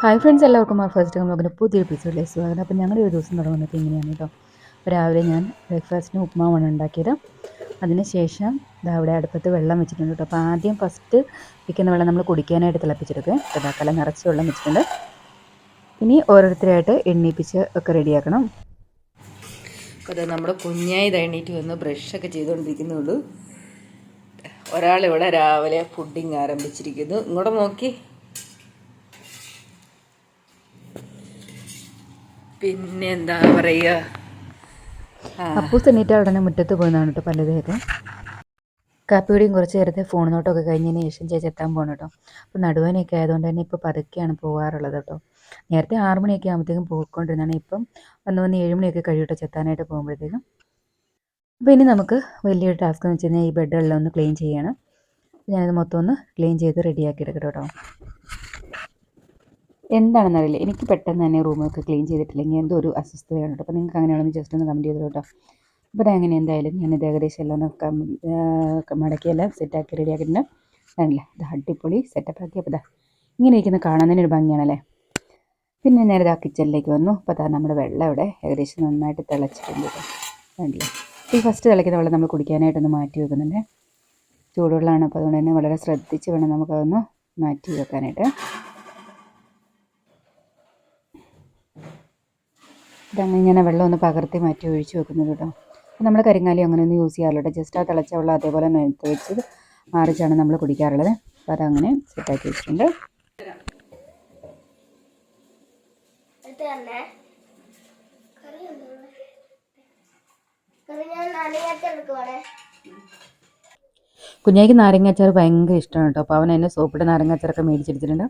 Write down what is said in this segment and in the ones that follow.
Hi friends എല്ലാവർക്കും ആ first time പുതിയ എപ്പിസോഡിലേക്ക് സ്വാഗതം. അപ്പോൾ ഞങ്ങളുടെ ഒരു ദിവസം തുടങ്ങുന്നത് ഇങ്ങനെയാണ് കേട്ടോ രാവിലെ ഞാൻ ബ്രേക്ക്ഫാസ്റ്റിന് ഉപ്മാവാണ് ഉണ്ടാക്കിയത്. അതിനുശേഷം ഇതാ അവിടെ അടുപ്പത്ത് വെള്ളം വെച്ചിട്ടുണ്ട് കേട്ടോ അപ്പോൾ ആദ്യം ഫസ്റ്റ് വയ്ക്കുന്ന വെള്ളം നമ്മൾ കുടിക്കാനായിട്ട് തിളപ്പിച്ചെടുക്കുക. കല നിറച്ച് വെള്ളം വെച്ചിട്ടുണ്ട്. ഇനി ഓരോരുത്തരായിട്ട് എണ്ണീപ്പിച്ച് ഒക്കെ റെഡിയാക്കണം അത് നമ്മുടെ കുഞ്ഞായി എണീറ്റ് വന്ന് ബ്രഷൊക്കെ ചെയ്തുകൊണ്ടിരിക്കുന്നുള്ളൂ ഒരാളിവിടെ രാവിലെ ഫുഡിങ് ആരംഭിച്ചിരിക്കുന്നു. ഇങ്ങോട്ട് നോക്കി. പിന്നെ എന്താ പറയുക അപ്പൂസ് എണ്ണീറ്റ ഉടനെ മുറ്റത്ത് പോകുന്നതാണ് കേട്ടോ പലതേക്ക് കാപ്പിയുടെയും കുറച്ച് നേരത്തെ ഫോൺ നോട്ടമൊക്കെ കഴിഞ്ഞതിന് ശേഷം ചേച്ചി എത്താൻ പോകണം കേട്ടോ അപ്പോൾ നടുവേനൊക്കെ ആയതുകൊണ്ട് തന്നെ ഇപ്പോൾ പതുക്കെയാണ് പോകാറുള്ളത് കേട്ടോ നേരത്തെ ആറ് മണിയൊക്കെ ആകുമ്പോഴത്തേക്കും പോയിക്കൊണ്ടിരുന്നതാണ് ഇപ്പം വന്ന് വന്ന് ഏഴ് മണിയൊക്കെ കഴിയൂട്ടോ ചെത്താനായിട്ട് പോകുമ്പോഴത്തേക്കും. അപ്പോൾ ഇനി നമുക്ക് വലിയൊരു ടാസ്ക് എന്ന് വെച്ച് കഴിഞ്ഞാൽ ഈ ഒന്ന് ക്ലീൻ ചെയ്യണം. ഞാനത് മൊത്തം ഒന്ന് ക്ലീൻ ചെയ്ത് റെഡിയാക്കി എടുക്കട്ടെ കേട്ടോ എന്താണെന്നറിയില്ല. എനിക്ക് പെട്ടെന്ന് തന്നെ റൂമൊക്കെ ക്ലീൻ ചെയ്തിട്ടില്ലെങ്കിൽ എന്തോ ഒരു അസ്വസ്ഥതയാണ് കേട്ടോ അപ്പോൾ നിങ്ങൾക്ക് അങ്ങനെയാണെന്ന് ജസ്റ്റ് ഒന്ന് കമന്റ് ചെയ്തോ കേട്ടോ അപ്പോൾ അങ്ങനെ എന്തായാലും ഞാനിത് ഏകദേശം എല്ലാം മടക്കിയെല്ലാം സെറ്റാക്കി റെഡിയാക്കിയിട്ടുണ്ട് ആണല്ലേ ഇത് അടിപൊളി സെറ്റപ്പ് ആക്കി. അപ്പോൾ ഇങ്ങനെ ഇരിക്കുന്ന കാണാൻ തന്നെ ഒരു ഭംഗിയാണല്ലേ? പിന്നെ നേരെ ആ കിച്ചണിലേക്ക് വന്നു. അപ്പോൾ അതാ നമ്മുടെ വെള്ളം ഇവിടെ ഏകദേശം നന്നായിട്ട് തിളച്ചിട്ടുണ്ട് കണ്ടില്ലേ? ഈ ഫസ്റ്റ് തിളയ്ക്കുന്ന വെള്ളം നമ്മൾ കുടിക്കാനായിട്ടൊന്ന് മാറ്റി വെക്കുന്നുണ്ട്. ചൂടുവെള്ളമാണ്. അപ്പോൾ അതുകൊണ്ട് തന്നെ വളരെ ശ്രദ്ധിച്ച് വേണം നമുക്കതൊന്ന് മാറ്റി വെക്കാനായിട്ട്. ഇതങ്ങനെ ഇങ്ങനെ വെള്ളം ഒന്ന് പകർത്തി മാറ്റി ഒഴിച്ച് വെക്കുന്നത് കേട്ടോ. നമ്മൾ കരിങ്ങാലി അങ്ങനെയൊന്നും യൂസ് ചെയ്യാറില്ല ജസ്റ്റ് ആ തിളച്ച വെള്ളം അതേപോലെ എടുത്ത് വെച്ച് മാറിച്ചാണ് നമ്മൾ കുടിക്കാറുള്ളത്. അപ്പോൾ അതങ്ങനെ സെറ്റാക്കി വെച്ചിട്ടുണ്ട്. കുഞ്ഞായിക്ക് നാരങ്ങാച്ചാർ ഭയങ്കര ഇഷ്ടമാണ് കേട്ടോ. അപ്പോൾ അവൻ എന്നെ സോപ്പിട്ട് നാരങ്ങാച്ചാറൊക്കെ മേടിച്ചെടുത്തിട്ടുണ്ട്.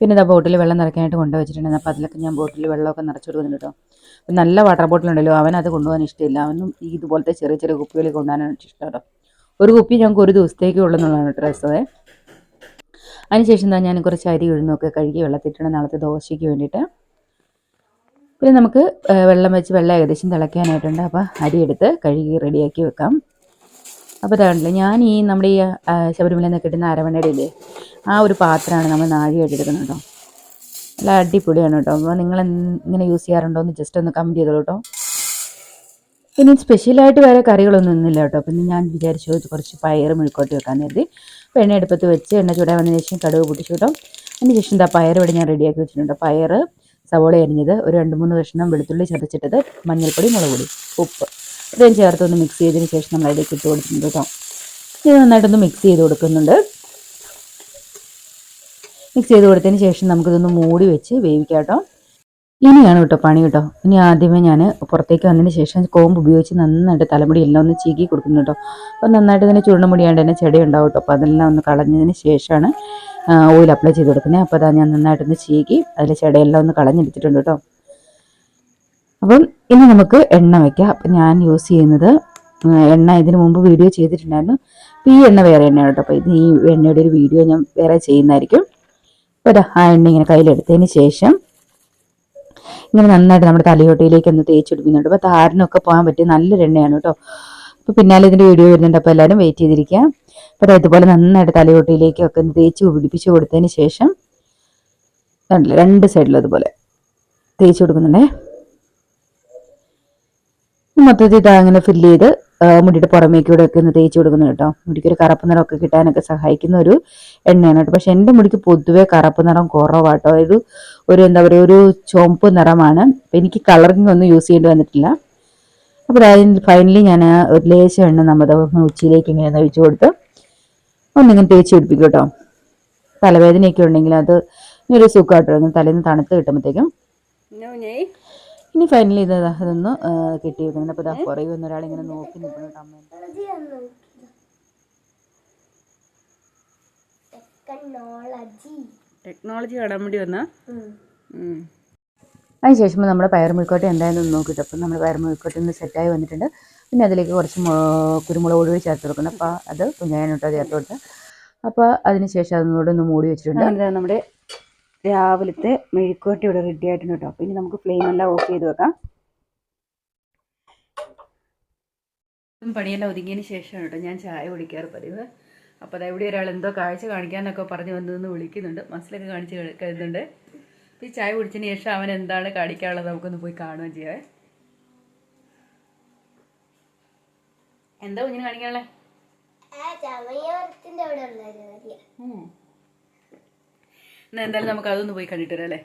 പിന്നെ ഇതാ ബോട്ടിൽ വെള്ളം നിറയ്ക്കാനായിട്ട് കൊണ്ടുവച്ചിട്ടുണ്ട് അപ്പോൾ അതിലൊക്കെ ഞാൻ ബോട്ടിൽ വെള്ളമൊക്കെ നിറച്ച് കൊടുക്കുന്നുണ്ട് കേട്ടോ. അപ്പം നല്ല വാട്ടർ ബോട്ടിലുണ്ടല്ലോ അവൻ അത് കൊണ്ടുപോകാൻ ഇഷ്ടമില്ല. അവനും ഈ ഇതുപോലത്തെ ചെറിയ ചെറിയ കുപ്പികൾ കൊണ്ടുപോകാനാണ് ഇഷ്ടം കേട്ടോ. ഒരു കുപ്പി ഞങ്ങൾക്ക് ഒരു ദിവസത്തേക്ക് ഉള്ളെന്നുള്ളതാണ് ഡ്രസ്സേ അതിനുശേഷം എന്താ ഞാൻ കുറച്ച് അരി ഉഴുന്നൊക്കെ കഴുകി വെള്ളത്തിട്ടുണ്ട് നാളത്തെ ദോശയ്ക്ക് വേണ്ടിയിട്ട് പിന്നെ നമുക്ക് വെള്ളം വെച്ച് വെള്ളം ഏകദേശം തിളയ്ക്കാനായിട്ടുണ്ട്. അപ്പോൾ അരി എടുത്ത് കഴുകി റെഡിയാക്കി വെക്കാം. അപ്പോൾ ഇതാണല്ലോ ഞാൻ ഈ നമ്മുടെ ഈ ശബരിമലയിൽ നിന്ന് കിട്ടുന്ന അരവണയുടെ ആ ഒരു പാത്രമാണ് നമ്മൾ നാഴിയായിട്ട് എടുക്കുന്നത് കേട്ടോ. നല്ല അടിപൊളിയാണ് കേട്ടോ. അപ്പോൾ നിങ്ങൾ ഇങ്ങനെ യൂസ് ചെയ്യാറുണ്ടോ എന്ന് ജസ്റ്റ് ഒന്ന് കമന്റ് ചെയ്തോളൂ കേട്ടോ. ഇനി സ്പെഷ്യലായിട്ട് വേറെ കറികളൊന്നും ഒന്നുമില്ല കേട്ടോ. പിന്നെ ഞാൻ വിചാരിച്ചു കുറച്ച് പയർ മെഴുക്കോട്ട് വെക്കാൻ കരുതി. അപ്പോൾ എണ്ണ എടുപ്പത്ത് വെച്ച് എണ്ണ ചൂടാൻ വന്നതിന് ശേഷം കടുക് പൊട്ടിച്ചു കേട്ടോ. അതിന് ശേഷം എന്താ പയർ ഇവിടെ ഞാൻ റെഡിയാക്കി വെച്ചിട്ടുണ്ട്. പയർ സവോള അരിഞ്ഞത് ഒരു രണ്ട് മൂന്ന് കഷ്ണം വെളുത്തുള്ളി ചതച്ചിട്ടത് മഞ്ഞൾപ്പൊടി മുളകുപൊടി ഉപ്പ്. ഇത്രയും ചേർത്തൊന്ന് മിക്സ് ചെയ്തതിന് ശേഷം നമ്മൾ അതിലേക്ക് ഇട്ട് കൊടുക്കുന്നത് കേട്ടോ. ഇത് നന്നായിട്ടൊന്ന് മിക്സ് ചെയ്ത് കൊടുക്കുന്നുണ്ട്. മിക്സ് ചെയ്ത് കൊടുത്തതിന് ശേഷം നമുക്കിതൊന്ന് മൂടി വെച്ച് വേവിക്കാം കേട്ടോ. ഇനിയാണ് കേട്ടോ പണി കേട്ടോ. ഇനി ആദ്യമേ ഞാൻ പുറത്തേക്ക് വന്നതിന് ശേഷം കോമ്പ് ഉപയോഗിച്ച് നന്നായിട്ട് തലമുടി എല്ലാം ഒന്ന് ചീകി കൊടുക്കുന്നു കേട്ടോ. അപ്പോൾ നന്നായിട്ട് തന്നെ ചുരുണ്ടുമുടിയാണ്ട് തന്നെ ചെടി ഉണ്ടാവും കേട്ടോ. അപ്പോൾ അതെല്ലാം ഒന്ന് കളഞ്ഞതിന് ശേഷമാണ് ഓയിൽ അപ്ലൈ ചെയ്ത് കൊടുക്കുന്നത്. അപ്പോൾ അതാ ഞാൻ നന്നായിട്ടൊന്ന് ചീകി അതിൽ ചെടയെല്ലാം ഒന്ന് കളഞ്ഞെടുത്തിട്ടുണ്ട് കേട്ടോ. അപ്പം ഇനി നമുക്ക് എണ്ണ വയ്ക്കാം അപ്പം ഞാൻ യൂസ് ചെയ്യുന്നത് എണ്ണ ഇതിന് മുമ്പ് വീഡിയോ ചെയ്തിട്ടുണ്ടായിരുന്നു. അപ്പം ഈ എണ്ണ വേറെ എണ്ണയാണ് കേട്ടോ. അപ്പോൾ ഇത് ഈ എണ്ണയുടെ ഒരു വീഡിയോ ഞാൻ വേറെ ചെയ്യുന്നതായിരിക്കും. അപ്പോൾ ആ എണ്ണ ഇങ്ങനെ കയ്യിലെടുത്തതിന് ശേഷം ഇങ്ങനെ നന്നായിട്ട് നമ്മുടെ തലയോട്ടയിലേക്ക് ഒന്ന് തേച്ചെടുക്കുന്നുണ്ട് അപ്പോൾ താരനൊക്കെ പോകാൻ പറ്റിയ നല്ലൊരു എണ്ണയാണ് കേട്ടോ. അപ്പോൾ പിന്നാലെ ഇതിന്റെ വീഡിയോ വരുന്നുണ്ട്. അപ്പോൾ എല്ലാവരും വെയിറ്റ് ചെയ്തിരിക്കുക. അപ്പോൾ ഇതുപോലെ നന്നായിട്ട് തലയോട്ടിയിലേക്കൊക്കെ ഒന്ന് തേച്ച് പിടിപ്പിച്ച് കൊടുത്തതിന് ശേഷം രണ്ട് സൈഡിലും അതുപോലെ തേച്ച് കൊടുക്കുന്നുണ്ടേ. മൊത്തത്തിൽ ഇത് അങ്ങനെ ഫില്ല് ചെയ്ത് മുടിയുടെ പുറമേക്കൂടെ ഒക്കെ ഒന്ന് തേച്ച് കൊടുക്കുന്നു കേട്ടോ. മുടിക്ക് ഒരു കറുപ്പ് നിറമൊക്കെ കിട്ടാനൊക്കെ സഹായിക്കുന്ന ഒരു എണ്ണയാണ് കേട്ടോ. പക്ഷെ എന്റെ മുടിക്ക് പൊതുവേ കറുപ്പ് നിറം കുറവാട്ടോ ഒരു ഒരു എന്താ പറയുക ഒരു ചുവപ്പ് നിറമാണ്. അപ്പം എനിക്ക് കളറിങ് ഒന്നും യൂസ് ചെയ്യേണ്ടി വന്നിട്ടില്ല. അപ്പോൾ അതിന് ഫൈനലി ഞാൻ ഒരു ലേശം എണ്ണ നമ്മുടെ ഉച്ചയിലേക്ക് ഇങ്ങനെ ഒഴിച്ചു കൊടുത്ത് ഒന്നിങ്ങനെ തേച്ച് പിടിപ്പിക്കും കേട്ടോ. തലവേദനയൊക്കെ ഉണ്ടെങ്കിൽ അത് ഒരു സുഖമായിട്ടോ തലേന്ന് തണുത്ത് കിട്ടുമ്പോഴത്തേക്കും. ഇനി ഫൈനലി ഇത് അതൊന്ന് കെട്ടി വെക്കുന്നുണ്ട് അപ്പോൾ ഇതാ പുറകിൽ വന്ന ഒരാളിങ്ങനെ നോക്കി നിൽക്കുന്നുണ്ട് അമ്മ ടെക്നോളജി കാണാൻ വേണ്ടി വന്നാ? അതിനുശേഷം നമ്മുടെ പയർ മുഴുക്കോട്ടെ എന്തായാലും നോക്കിയിട്ട് അപ്പം നമ്മുടെ പയർ മുഴുക്കോട്ടെ ഒന്ന് സെറ്റായി വന്നിട്ടുണ്ട്. പിന്നെ അതിലേക്ക് കുറച്ച് കുരുമുളക് പൊടി ചേർത്ത് കൊടുക്കണം. അപ്പോൾ അത് കുഞ്ഞായനോട്ടോ ചേർത്ത് കൊടുത്ത്. അപ്പോൾ അതിനുശേഷം അതിനോട് ഒന്ന് മൂടി വെച്ചിട്ടുണ്ട്. നമ്മുടെ രാവിലത്തെ മെഴുക്കുവരട്ടി ഇവിടെ റെഡി ആയിട്ടുണ്ട് കേട്ടോ. ഇനി നമുക്ക് ഫ്ലെയിം എല്ലാം ഓഫ് ചെയ്ത് വെക്കാം. പണിയെല്ലാം ഒതുങ്ങിയതിന് ശേഷമാണ് കേട്ടോ ഞാൻ ചായ കുടിക്കാറ് പതിവ്. അപ്പോൾ അതാ ഇവിടെ ഒരാൾ എന്തോ കാഴ്ച കാണിക്കാനൊക്കെ പറഞ്ഞു വന്നതെന്ന് വിളിക്കുന്നുണ്ട്. മസിലൊക്കെ കാണിച്ച് കരുതുന്നുണ്ട് ഈ ചായ കുടിച്ചതിന് ശേഷം അവൻ എന്താണ് കാണിക്കാനുള്ളത് നമുക്കൊന്ന് പോയി കാണുകയും ചെയ്യാവേ. എന്താ കുഞ്ഞിന് കാണിക്കാനുള്ളത് ആ ചമയത്തിന്റെ അവിടെ ഉള്ളത് എന്നാ എന്തായാലും നമുക്ക് അതൊന്ന് പോയി കണ്ടിട്ട് വരാം അല്ലേ?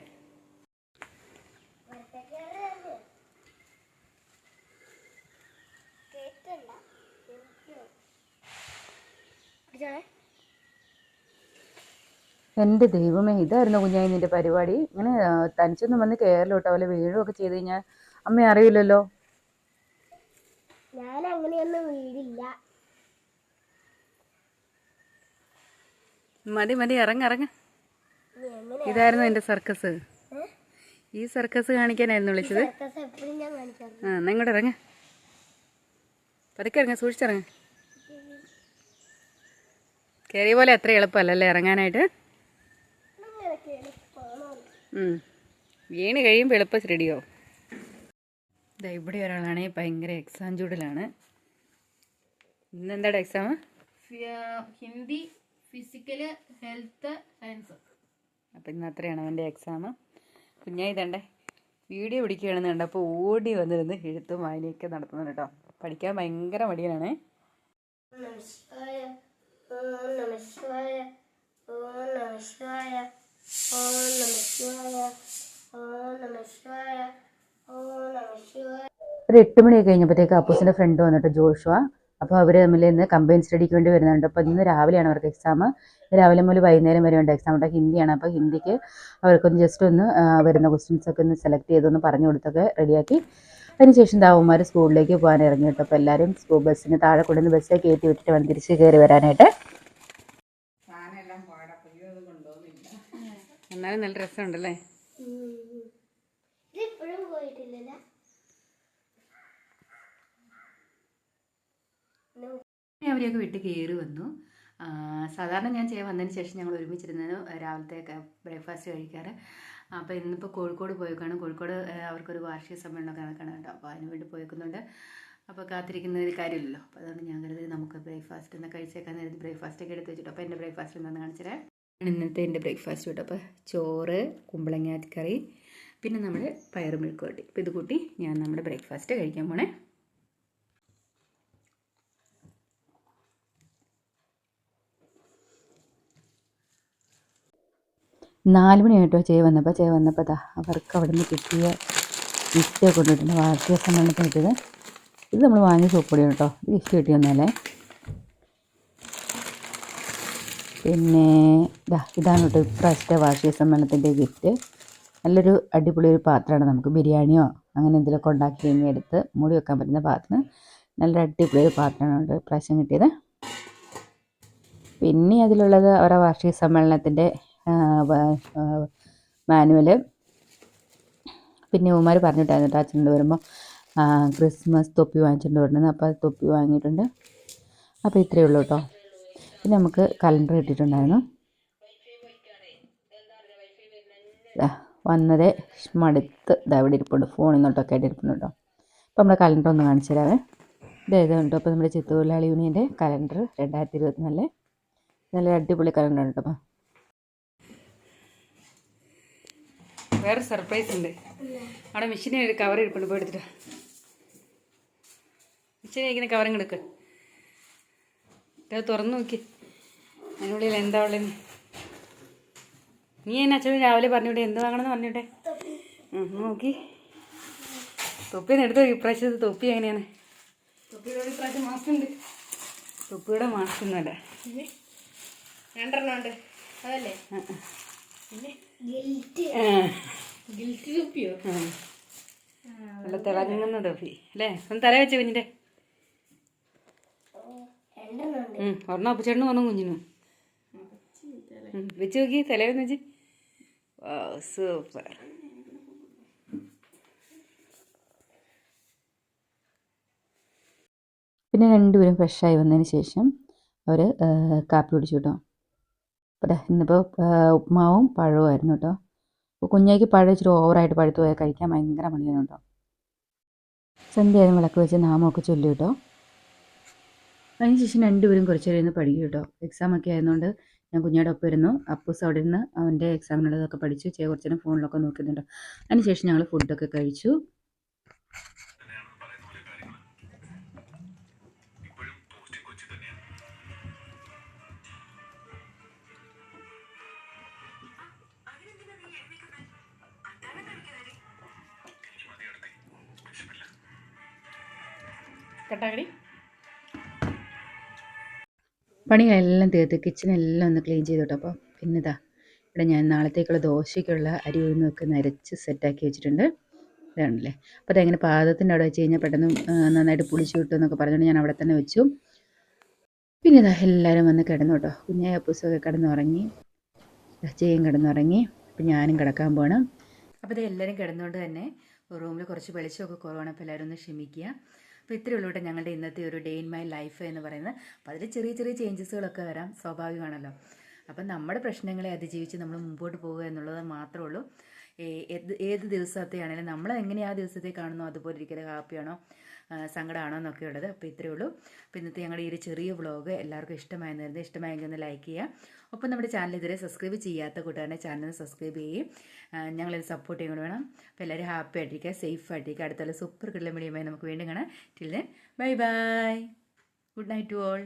എന്റെ ദൈവമേ ഇതായിരുന്നു കുഞ്ഞായി നിന്റെ പരിപാടി. ഇങ്ങനെ തനിച്ചൊന്നും വന്ന് കയറലോട്ടോ അവലെ വീഴുമൊക്കെ ചെയ്ത് കഴിഞ്ഞാൽ അമ്മ അറിയില്ലല്ലോ? ഞാൻ അങ്ങനെയൊന്നും വീടില്ല മതി മതി ഇറങ്ങ. ഇതായിരുന്നു എന്റെ സർക്കസ്. ഈ സർക്കസ് കാണിക്കാനായിരുന്നു വിളിച്ചത്. സർക്കസ് എപ്പോഴും ഞാൻ കാണിക്കാറ് ആ എന്നാ ഇങ്ങോട്ട് ഇറങ്ങ. പതുക്കെ ഇറങ്ങ സൂക്ഷിച്ചിറങ്ങ. കയറിയ പോലെ അത്ര എളുപ്പമല്ലല്ലേ ഇറങ്ങാനായിട്ട്. വീണ് കഴിയുമ്പോൾ എളുപ്പം റെഡിയോ ഇതാ ഇവിടെ ഒരാളാണെങ്കിൽ ഭയങ്കര എക്സാം ചൂടിലാണ്. ഇന്ന് എന്താണ് exam Hindi physical health science അപ്പം ഇന്ന് അത്രയാണ് അവന്റെ എക്സാം കുഞ്ഞായി തണ്ടേ വീഡിയോ പിടിക്കുകയാണെന്ന് കണ്ടപ്പോൾ ഓടി വന്നിരുന്ന് എഴുത്തും വായനയൊക്കെ നടത്തുന്നുണ്ട് കേട്ടോ. പഠിക്കാൻ ഭയങ്കര മടിയനാണ് ഒരു എട്ട് മണിയൊക്കെ കഴിഞ്ഞപ്പോഴത്തേക്ക് അപ്പൂസിന്റെ ഫ്രണ്ട് വന്നിട്ട് ജോഷുവ. അപ്പോൾ അവർ തമ്മിൽ ഇന്ന് കമ്പൈൻ സ്റ്റഡിക്ക് വേണ്ടി വരുന്നുണ്ട്. അപ്പോൾ ഇന്ന് രാവിലെയാണ് അവർക്ക് എക്സാം രാവിലെ മുതൽ വൈകുന്നേരം വരെ ഉണ്ട് എക്സാം ഉണ്ട് ഹിന്ദിയാണ്. അപ്പോൾ ഹിന്ദിക്ക് അവർക്കൊന്ന് ജസ്റ്റ് ഒന്ന് വരുന്ന ക്വസ്റ്റ്യൻസ് ഒക്കെ ഒന്ന് സെലക്ട് ചെയ്തൊന്ന് പറഞ്ഞു കൊടുത്തൊക്കെ റെഡിയാക്കി അതിനുശേഷം ദാവന്മാർ സ്കൂളിലേക്ക് പോകാൻ ഇറങ്ങി കേട്ടോ. അപ്പോൾ എല്ലാവരും സ്കൂൾ ബസ്സിന് താഴെ കൊണ്ടുവന്ന് ബസ്സിൽ കയറ്റി വിട്ടിട്ട് വേണം തിരിച്ച് കയറി വരാനായിട്ട്. എന്നാലും നല്ല രസമുണ്ടല്ലേ? ഇതിപ്പോഴും പോയിട്ടില്ലല്ലോ. അവരെയൊക്കെ വിട്ട് കയറി വന്നു. സാധാരണ ഞാൻ ചെയ്യാൻ വന്നതിന് ശേഷം ഞങ്ങൾ ഒരുമിച്ചിരുന്നത് രാവിലത്തെ ബ്രേക്ക്ഫാസ്റ്റ് കഴിക്കാറ്. അപ്പോൾ ഇന്നിപ്പോൾ കോഴിക്കോട് പോയേക്കാണ്. കോഴിക്കോട് അവർക്കൊരു വാർഷിക സമ്മേളനമൊക്കെ നടക്കണം കേട്ടോ. അപ്പോൾ അതിന് വേണ്ടി പോയേക്കുന്നുണ്ട്. അപ്പോൾ കാത്തിരിക്കുന്നതിൽ കാര്യമില്ലല്ലോ. അപ്പോൾ അതുകൊണ്ട് ഞാൻ കരുതി നമുക്ക് ബ്രേക്ക്ഫാസ്റ്റ് ഒന്ന് കഴിച്ചേക്കാൻ നേരത്തെ ബ്രേക്ക്ഫാസ്റ്റ് ഒക്കെ എടുത്ത് വെച്ചിട്ട്. അപ്പോൾ എന്റെ ബ്രേക്ക്ഫാസ്റ്റ് എന്താണെന്ന് കാണിച്ചത് ഇന്നത്തെ എന്റെ ബ്രേക്ക്ഫാസ്റ്റ് കേട്ടോ. അപ്പോൾ ചോറ് കുമ്പളങ്ങ കറി പിന്നെ നമ്മുടെ പയറ് മെഴുക്ക് കൂട്ടി അപ്പോൾ ഇത് കൂട്ടി ഞാൻ നമ്മുടെ ബ്രേക്ക്ഫാസ്റ്റ് കഴിക്കാൻ പോണേ. നാല് മണിയായിട്ടോ ചേ വന്നപ്പോൾ ചേ വന്നപ്പോൾ ദാ അവർക്ക് അവിടെ നിന്ന് കിട്ടിയ ഗിഫ്റ്റ് കൊണ്ടിട്ടുണ്ട് വാർഷിക സമ്മേളനത്തിന് കിട്ടിയത് ഇത് നമ്മൾ വാങ്ങിയ സോപ്പൊടിയാണ് കേട്ടോ. ഇത് ഗിഫ്റ്റ് കിട്ടിയൊന്നല്ലേ പിന്നെ ഇതാ ഇതാണ് കേട്ടോ ഇപ്രാവശ്യത്തെ വാർഷിക സമ്മേളനത്തിന്റെ ഗിഫ്റ്റ് നല്ലൊരു അടിപൊളി ഒരു പാത്രമാണ് നമുക്ക് ബിരിയാണിയോ അങ്ങനെ എന്തെങ്കിലുമൊക്കെ ഉണ്ടാക്കി കഴിഞ്ഞ് എടുത്ത് മൂടി വെക്കാൻ പറ്റുന്ന പാത്രം. നല്ലൊരു അടിപൊളി ഒരു പാത്രമാണ് ഇപ്രാവശ്യം കിട്ടിയത്. പിന്നെ അതിലുള്ളത് അവരുടെ വാർഷിക സമ്മേളനത്തിന്റെ മാനുവൽ. പിന്നെ ഉമാർ പറഞ്ഞിട്ടായിരുന്നു കേട്ടോ അച്ഛനോട് വരുമ്പോൾ ക്രിസ്മസ് തൊപ്പി വാങ്ങിച്ചിട്ടുണ്ട് വരുന്നത് അപ്പോൾ തൊപ്പി വാങ്ങിയിട്ടുണ്ട്. അപ്പോൾ ഇത്രയേ ഉള്ളൂ കേട്ടോ. പിന്നെ നമുക്ക് കലണ്ടർ കിട്ടിയിട്ടുണ്ടായിരുന്നു. വന്നതേ മടുത്ത് ഇതവിടെ ഇരിപ്പുണ്ട്. ഫോണിൽ നിന്നോട്ടൊക്കെ ആയിട്ട് ഇരിപ്പുണ്ട് കേട്ടോ. അപ്പോൾ നമ്മുടെ കലണ്ടർ ഒന്ന് കാണിച്ചു തരാവേ. ഇതേത് കേട്ടോ അപ്പോൾ നമ്മുടെ ചിത്രതൊഴിലാളി യൂണിയന്റെ കലണ്ടർ രണ്ടായിരത്തി ഇരുപത്തിനാലിലെ. നല്ല അടിപൊളി കലണ്ടർ കേട്ടോ. അപ്പം വേറെ സർപ്രൈസ് ഉണ്ട്. അവിടെ മെഷീനെ ഒരു കവർ ഇരിപ്പുണ്ട് പോയി എടുത്തിട്ട് മെഷീനെ ഇരിക്കുന്ന കവറും എടുക്ക്. തുറന്ന് നോക്കി. അതിനുള്ളിൽ എന്താ ഉള്ളത് നീ എന്നെ അച്ഛനും രാവിലെ പറഞ്ഞോട്ടെ എന്ത് വാങ്ങണമെന്ന് പറഞ്ഞോട്ടെ നോക്കി. തൊപ്പി ഒന്ന് എടുത്ത് ഇപ്രാവശ്യത്തെ തൊപ്പി എങ്ങനെയാണ്? തൊപ്പിയുടെ ഇപ്രാവശ്യം മാസ്ക് ഉണ്ട്. തൊപ്പിയുടെ മാസ്ക് ഒന്നുമല്ല. രണ്ടെണ്ണം ഉണ്ട്. അതല്ലേ? നല്ല തിളങ്ങുന്ന തൊപ്പി അല്ലേ? ഒന്ന് തല വെച്ച കുഞ്ഞിന്റെ ഒരെണ്ണം അപ്പച്ചേട്ടനും ഒരെണ്ണം കുഞ്ഞിനും. വെച്ച് നോക്കി തലേന്ന് വെച്ച്. സൂപ്പർ. പിന്നെ രണ്ടുപേരും ഫ്രഷായി വന്നതിന് ശേഷം അവർ കാപ്പി കുടിച്ചു കേട്ടോ. ദാ ഇന്നിപ്പോൾ ഉപ്മാവും പഴവും ആയിരുന്നു കേട്ടോ അപ്പോൾ കുഞ്ഞേക്ക് പഴം ഇച്ചിരി ഓവറായിട്ട് പഴുത്ത് പോയാൽ കഴിക്കാൻ ഭയങ്കര മടിയാണ് കേട്ടോ സന്ധ്യ ആയിരുന്നു വിളക്ക് വെച്ച് നാമമൊക്കെ ചൊല്ലി കേട്ടോ അതിന് ശേഷം രണ്ടുപേരും കുറച്ച് നേരം ഇരുന്ന് പഠിക്കും കേട്ടോ എക്സാം ഒക്കെ ആയതുകൊണ്ട് ഞാൻ കുഞ്ഞാടെ ഒപ്പം ഇരുന്നു. അപ്പൂസ് അവിടെ ഇരുന്ന് അവന്റെ എക്സാമിനുള്ളതൊക്കെ പഠിച്ചു. ചേ കുറച്ചേരം ഫോണിലൊക്കെ നോക്കുന്നുണ്ട് അതിനുശേഷം ഞങ്ങൾ ഫുഡൊക്കെ കഴിച്ചു. കട്ടാക്കടി പണികളെല്ലാം തീർത്ത് കിച്ചണെല്ലാം ഒന്ന് ക്ലീൻ ചെയ്തു കേട്ടോ അപ്പോൾ പിന്നെ ഇതാ ഇവിടെ ഞാൻ നാളത്തേക്കുള്ള ദോശയ്ക്കുള്ള അരി ഉഴുന്നൊക്കെ നരച്ച് സെറ്റാക്കി വെച്ചിട്ടുണ്ട്. ഇതാണല്ലേ. അപ്പോൾ അതെങ്ങനെ പാദത്തിന്റെ അവിടെ വെച്ച് കഴിഞ്ഞാൽ പെട്ടെന്ന് നന്നായിട്ട് പുളിച്ച് കിട്ടും എന്നൊക്കെ പറഞ്ഞുകൊണ്ട് ഞാൻ അവിടെ തന്നെ വെച്ചു. പിന്നെ ഇതാ എല്ലാവരും വന്ന് കിടന്നു കേട്ടോ കുഞ്ഞായ അപ്പൂസൊക്കെ കിടന്നുറങ്ങി. ചെയ്യും കിടന്നുറങ്ങി. അപ്പം ഞാനും കിടക്കാൻ പോകണം അപ്പോൾ ഇത് എല്ലാവരും കിടന്നുകൊണ്ട് തന്നെ റൂമിൽ കുറച്ച് വെളിച്ചമൊക്കെ കുറവാണ്. അപ്പോൾ എല്ലാവരും ഒന്ന് ക്ഷമിക്കുക. അപ്പോൾ ഇത്രയേ ഉള്ളൂ ഞങ്ങളുടെ ഇന്നത്തെ ഒരു ഡേ ഇൻ മൈ ലൈഫ് എന്ന് പറയുന്നത്. അപ്പോൾ അതിൽ ചെറിയ ചെറിയ ചേഞ്ചസുകളൊക്കെ വരാം സ്വാഭാവികമാണല്ലോ. അപ്പം നമ്മുടെ പ്രശ്നങ്ങളെ അതിജീവിച്ച് നമ്മൾ മുമ്പോട്ട് പോവുക എന്നുള്ളത് മാത്രമേ ഉള്ളൂ. ഏത് ഏത് ദിവസത്തെ ആണെങ്കിലും നമ്മൾ എങ്ങനെ ആ ദിവസത്തെ കാണുന്നോ? അതുപോലെ ഇരിക്കലും ഹാപ്പിയാണോ സങ്കടമാണോ ഉള്ളത് അപ്പോൾ ഇത്രയേ ഉള്ളൂ. അപ്പോൾ ഇന്നത്തെ ഞങ്ങളുടെ ഈ ഒരു ചെറിയ വ്ളോഗ് എല്ലാവർക്കും ഇഷ്ടമായിരുന്നു ഇഷ്ടമായെങ്കിൽ ഒന്ന് ലൈക്ക് ചെയ്യുക ഒപ്പം നമ്മുടെ ചാനൽ ഇതുവരെ സബ്സ്ക്രൈബ് ചെയ്യാത്ത കൂട്ടുകാരനെ ചാനൽ സബ്സ്ക്രൈബ് ചെയ്യുകയും ഞങ്ങളിത് ഞങ്ങളെ സപ്പോർട്ട് ചെയ്യും കൂടെ വേണം. അപ്പോൾ എല്ലാവരും ഹാപ്പി ആയിട്ടിരിക്കുക സേഫ് ആയിട്ടിരിക്കുക. അടുത്തുള്ള സൂപ്പർ കിട്ടുന്ന മീഡിയമായി നമുക്ക് വീണ്ടും കാണാം. Till then bye bye good night to all